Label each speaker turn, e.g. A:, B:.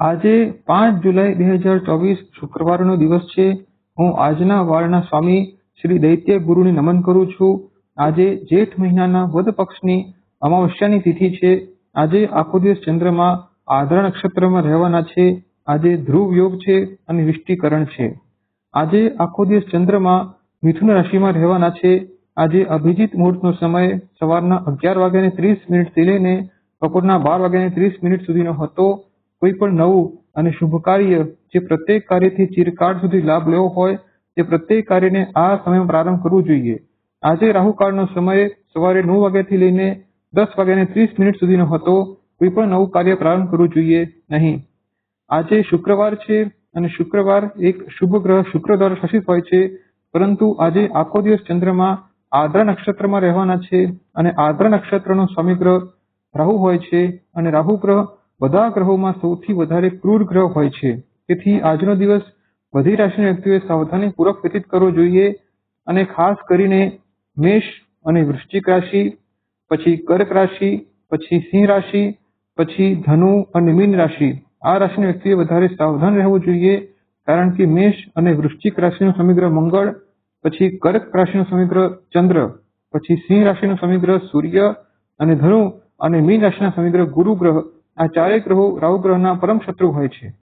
A: આજે પાંચ જુલાઈ બે હજાર ચોવીસ શુક્રવારનો દિવસ છે. હું આજના વાળના સ્વામી શ્રી દૈત્ય ગુરુને નમન કરું છું. આજે જેઠ મહિનાના વદ પક્ષની અમાવસ્યાની તિથિ છે. આજે આખો દિવસ ચંદ્રમાં આદ્રા નક્ષત્રમાં રહેવાના છે. આજે ધ્રુવ યોગ છે અને વિષ્ટિકરણ છે. આજે આખો દિવસ ચંદ્રમાં મિથુન રાશિમાં રહેવાના છે. આજે અભિજીત મુહૂર્તનો સમય સવારના અગિયાર વાગ્યાને ત્રીસ મિનિટથી લઈને બપોરના બાર વાગ્યાને ત્રીસ મિનિટ સુધીનો હતો. કોઈ પણ નવું અને શુભ કાર્ય જે પ્રત્યેક કાર્યથી ચિરકાળ સુધી લાભ લેવો હોય, તે પ્રત્યેક કાર્યને આ સમયમાં પ્રારંભ કરવું જોઈએ. આજે રાહુકાળનો સમય સવારે નવ વાગ્યાથી લઈને દસ વાગ્યાને ત્રીસ મિનિટ સુધીનો હતો. કોઈ પણ નવું કાર્ય પ્રારંભ કરવું જોઈએ નહીં. આજે શુક્રવાર છે અને શુક્રવાર એક શુભ ગ્રહ શુક્ર દ્વારા શાસિત હોય છે. પરંતુ આજે આખો દિવસ ચંદ્રમાં આદ્ર નક્ષત્રમાં રહેવાના છે અને આદ્રા નક્ષત્રનો સ્વામી ગ્રહ રાહુ હોય છે અને રાહુ ગ્રહ બધા ગ્રહોમાં સૌથી વધારે ક્રૂર ગ્રહ હોય છે. તેથી આજનો દિવસ બધી રાશિના વ્યક્તિઓએ સાવધાનીપૂર્વક વ્યતીત કરવો જોઈએ અને ખાસ કરીને મેષ અને વૃશ્ચિક રાશિ, પછી કર્ક રાશિ, પછી સિંહ રાશિ, પછી ધનુ અને મીન રાશિ. આ રાશિના વ્યક્તિએ વધારે સાવધાન રહેવું જોઈએ કારણ કે મેષ અને વૃશ્ચિક રાશિનો સમગ્ર મંગળ, પછી કર્ક રાશિનો સમગ્ર ચંદ્ર, પછી સિંહ રાશિનો સમગ્ર સૂર્ય અને ધનુ અને મીન રાશિના સમગ્ર ગુરુ ગ્રહ આ ચારેય ગ્રહો રાહુ ગ્રહના પરમ શત્રુ હોય છે.